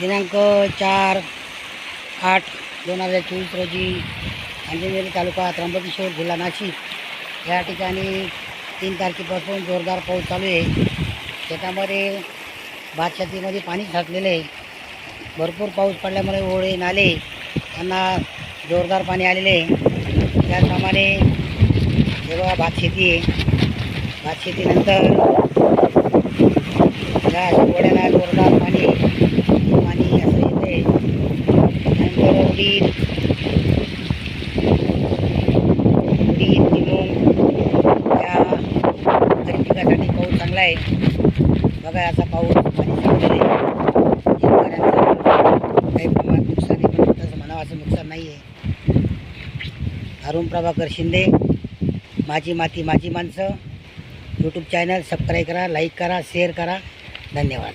दिनांक चार आठ दोन हजार चोवीस रोजी अंजनेरी तालुका त्र्यंबकेश्वर जिल्हा नाशिक. या ठिकाणी तीन तारखेपासून जोरदार पाऊस चालू आहे. शेतामध्ये भात शेतीमध्ये पाणी साचलेलं आहे. भरपूर पाऊस पडल्यामुळे ओढे नाले त्यांना जोरदार पाणी आलेले आहे. त्याचप्रमाणे जेव्हा भात शेती आहे. भात शेतीनंतर या ओढ्याला जोरदार पाणी पाणी असं येते त्यानंतर उडीद उडीद निमूग या खरीप पिकासाठी पाऊस चांगला आहे. बघा असा पाऊस पाणी चांगलेलं आहे. काही प्रमाणात नुकसान आहे पण तसं म्हणावं असं नुकसान नाही आहे अरुण प्रभाकर शिंदे माझी माती माझी माणसं. यूट्यूब चॅनल सबस्क्राईब करा लाईक करा शेअर करा. धन्यवाद.